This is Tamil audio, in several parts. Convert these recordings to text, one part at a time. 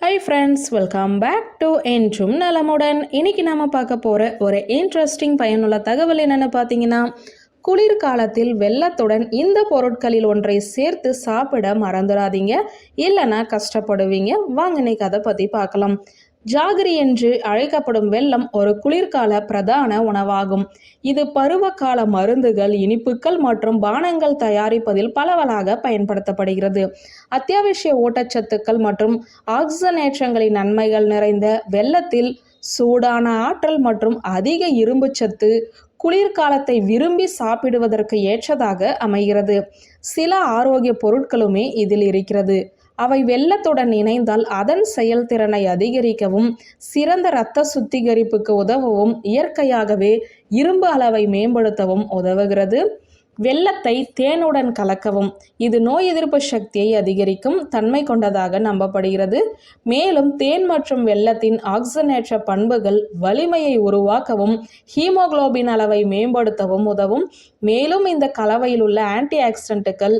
Hi friends welcome back to என்றும் நலமுடன் இன்னைக்கு நாம் பார்க்க போகிற ஒரு இன்ட்ரெஸ்டிங் பயனுள்ள தகவல் என்னென்னு பார்த்தீங்கன்னா குளிர்காலத்தில் வெள்ளத்துடன் இந்த பொருட்களில் ஒன்றை சேர்த்து சாப்பிட மறந்துடாதீங்க இல்லைன்னா கஷ்டப்படுவீங்க. வாங்க இன்னைக்கு அதை பற்றி பார்க்கலாம். ஜாகரி என்று அழைக்கப்படும் வெள்ளம் ஒரு குளிர்கால பிரதான உணவாகும். இது பருவகால மருந்துகள் இனிப்புகள் மற்றும் பானங்கள் தயாரிப்பதில் பலவலாக பயன்படுத்தப்படுகிறது. அத்தியாவசிய ஊட்டச்சத்துக்கள் மற்றும் ஆக்சிஜனேற்றங்களின் நன்மைகள் நிறைந்த வெள்ளத்தில் சூடான ஆற்றல் மற்றும் அதிக இரும்புச்சத்து குளிர்காலத்தை விரும்பி சாப்பிடுவதற்கு ஏற்றதாக அமைகிறது. சில ஆரோக்கிய பொருட்களுமே இதில் இருக்கிறது. அவை வெள்ளத்துடன் இணைந்தால் அதன் செயல்திறனை அதிகரிக்கவும் சிறந்த இரத்த சுத்திகரிப்புக்கு உதவவும் இயற்கையாகவே இரும்பு அளவை மேம்படுத்தவும் உதவுகிறது. வெள்ளத்தை தேனுடன் கலக்கவும். இது நோய் எதிர்ப்பு சக்தியை அதிகரிக்கும் தன்மை கொண்டதாக நம்பப்படுகிறது. மேலும் தேன் மற்றும் வெள்ளத்தின் ஆக்சிஜனேற்ற பண்புகள் வலிமையை உருவாக்கவும் ஹீமோகுளோபின் அளவை மேம்படுத்தவும் உதவும். மேலும் இந்த கலவையில் உள்ள ஆன்டி ஆக்சிடென்ட்டுகள்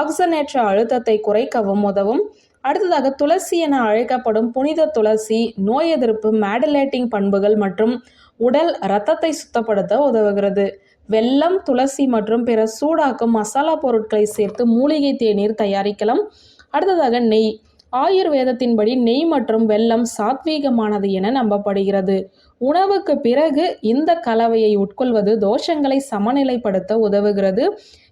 ஆக்சிஜனேற்ற அழுத்தத்தை குறைக்கவும் உதவும். அடுத்ததாக துளசி என அழைக்கப்படும் புனித துளசி நோய் எதிர்ப்பு மேடலேட்டிங் பண்புகள் மற்றும் உடல் இரத்தத்தை சுத்தப்படுத்த உதவுகிறது. வெல்லம் துளசி மற்றும் பிற சூடாக்கும் மசாலா பொருட்களை சேர்த்து மூலிகை தேநீர் தயாரிக்கலாம். அடுத்ததாக நெய். ஆயுர்வேதத்தின்படி நெய் மற்றும் வெல்லம் சாத்வீகமானது என நம்பப்படுகிறது. உணவுக்கு பிறகு இந்த கலவையை உட்கொள்வது தோஷங்களை சமநிலைப்படுத்த உதவுகிறது.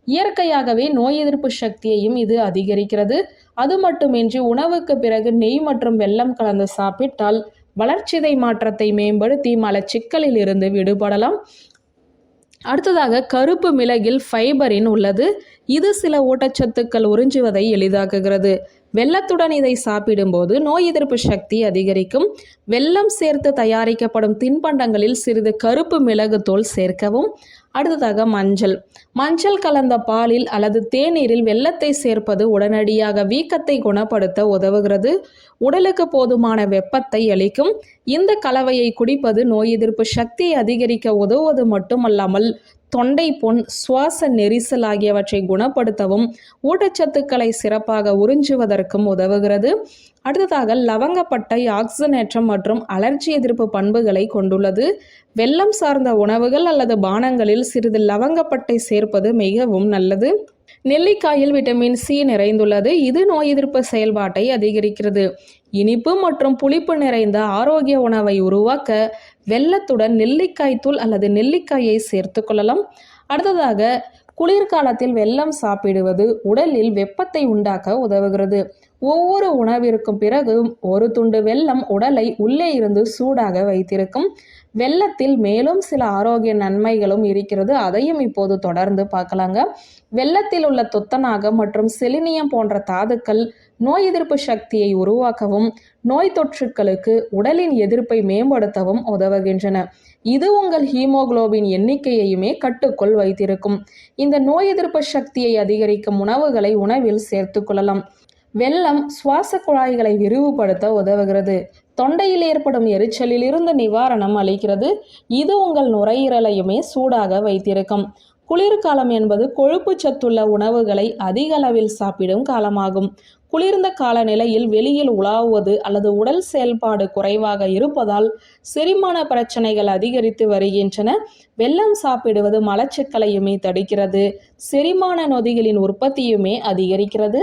இயற்கையாகவே நோய் எதிர்ப்பு சக்தியையும் இது அதிகரிக்கிறது. அது மட்டுமின்றி உணவுக்கு பிறகு நெய் மற்றும் வெல்லம் கலந்து சாப்பிட்டால் வளர்ச்சிதை மாற்றத்தை மேம்படுத்தி மலச்சிக்கலில் இருந்து விடுபடலாம். அடுத்ததாக கருப்பு மிளகில் ஃபைபரின் உள்ளது. இது சில ஊட்டச்சத்துக்கள் உறிஞ்சுவதை எளிதாக்குகிறது. வெள்ளத்துடன் இதை சாப்பிடும்போது நோய் எதிர்ப்பு சக்தி அதிகரிக்கும். வெள்ளம் சேர்த்து தயாரிக்கப்படும் தின்பண்டங்களில் சிறிது கருப்பு மிளகு தோல் சேர்க்கவும். அடுத்ததாக மஞ்சள். மஞ்சள் கலந்த பாலில் அல்லது தேநீரில் வெள்ளத்தை சேர்ப்பது உடனடியாக வீக்கத்தை குணப்படுத்த உதவுகிறது. உடலுக்கு போதுமான வெப்பத்தை அளிக்கும். இந்த கலவையை குடிப்பது நோய் எதிர்ப்பு சக்தியை அதிகரிக்க உதவுவது மட்டுமல்லாமல் தொண்டை பொன் சுவாச நெரிசல் ஆகியவற்றை குணப்படுத்தவும் ஊட்டச்சத்துக்களை சிறப்பாக உறிஞ்சுவதற்கும் உதவுகிறது. அடுத்ததாக லவங்கப்பட்டை ஆக்சிஜனேற்றம் மற்றும் அலர்ஜி எதிர்ப்பு பண்புகளை கொண்டுள்ளது. வெள்ளம் சார்ந்த உணவுகள் அல்லது பானங்களில் சிறிது லவங்கப்பட்டை சேர்ப்பது மிகவும் நல்லது. நெல்லிக்காயில் விட்டமின் சி நிறைந்துள்ளது. இது நோய் எதிர்ப்பு செயல்பாட்டை அதிகரிக்கிறது. இனிப்பு மற்றும் புளிப்பு நிறைந்த ஆரோக்கிய உணவை உருவாக்க வெள்ளத்துடன் நெல்லிக்காய் தூள் அல்லது நெல்லிக்காயை சேர்த்து கொள்ளலாம். அடுத்ததாக குளிர்காலத்தில் வெல்லம் சாப்பிடுவது உடலில் வெப்பத்தை உண்டாக்க உதவுகிறது. ஒவ்வொரு உணவிற்கும் பிறகு ஒரு துண்டு வெல்லம் உடலை உள்ளே இருந்து சூடாக வைத்திருக்கும். வெள்ளத்தில் மேலும் சில ஆரோக்கிய நன்மைகளும் இருக்கிறது. அதையும் இப்போது தொடர்ந்து பார்க்கலாங்க. வெள்ளத்தில் உள்ள துத்தநாகம் மற்றும் செலினியம் போன்ற தாதுக்கள் நோய் எதிர்ப்பு சக்தியை உருவாக்கவும் நோய் தொற்றுக்களுக்கு உடலின் எதிர்ப்பை மேம்படுத்தவும் உதவுகின்றன. இது உங்கள் ஹீமோகுளோபின் எண்ணிக்கையையுமே கட்டுக்குள் வைத்திருக்கும். இந்த நோய் எதிர்ப்பு சக்தியை அதிகரிக்கும் உணவுகளை உணவில் சேர்த்துக்கொள்ளலாம் வெள்ளம் சுவாச குழாய்களை விரிவுபடுத்த உதவுகிறது. தொண்டையில் ஏற்படும் எரிச்சலில் இருந்து நிவாரணம் அளிக்கிறது. இது உங்கள் நுரையீரலையுமே சூடாக வைத்திருக்கும். குளிர்காலம் என்பது கொழுப்பு சத்துள்ள உணவுகளை அதிக அளவில் சாப்பிடும் காலமாகும். குளிர்ந்த காலநிலையில் வெளியில் உலாவுவது அல்லது உடல் செயல்பாடு குறைவாக இருப்பதால் செரிமான பிரச்சனைகள் அதிகரித்து வருகின்றன. வெள்ளம் சாப்பிடுவது மலச்சிக்கலையுமே தடுக்கிறது. செரிமான நொதிகளின் உற்பத்தியுமே அதிகரிக்கிறது.